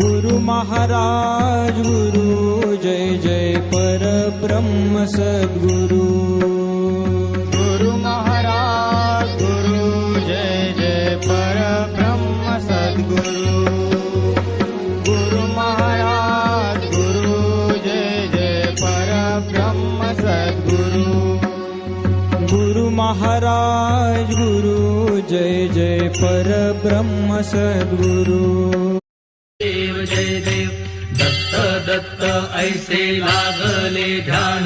गुरु महाराज गुरु जय जय पर ब्रह्म सद्गुरु। गुरु महाराज गुरु जय जय पर ब्रह्म सद्गुरु। गुरु महाराज गुरु जय जय पर ब्रह्म सद्गुरु। गुरु महाराज गुरु जय जय पर ब्रह्म सद्गुरु देव जय देव. दत्त दत्त ऐसे लागले ध्यान.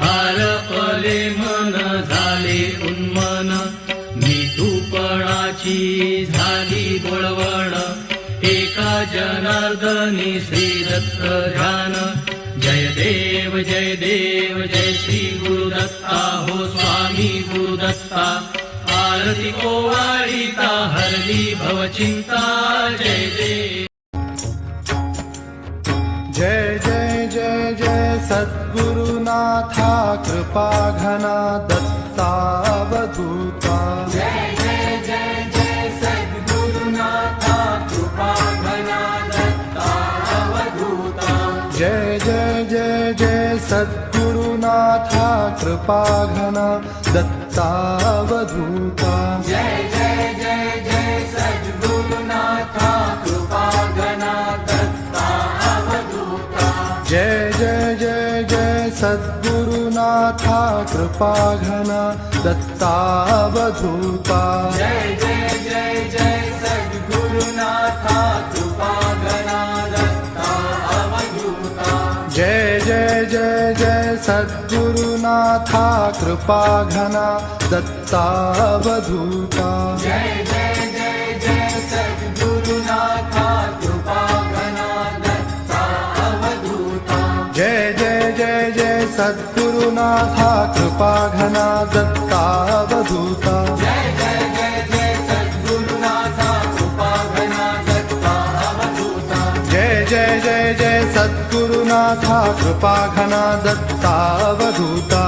हार पले मन झाले उन्मन. मी तूपणाची झाली बोळवण. एका जनार्दनी श्री दत्त ध्यान. जय देव जय देव जय श्री गुरुदत्ता हो स्वामी गुरुदत्ता आरती ओवाळीता हरली भवचिंता जय देव. जय जय जय जय सद्गुरुनाथा कृपाघना दत्तावधूता जय जय जय जय सद्गुरुनाथा कृपाघना दत्तावधूता। जय जय जय जय सद्गुरुनाथा कृपाघना दत्तावधूता। जय जय जय जय सद्गुरुनाथा कृपाघना दत्तावधूता। जय सद्गुरुनाथा कृपाघना दत्तावधूता। जय जय जय जय सद्गुरुनाथा कृपाघना दत्तावधूता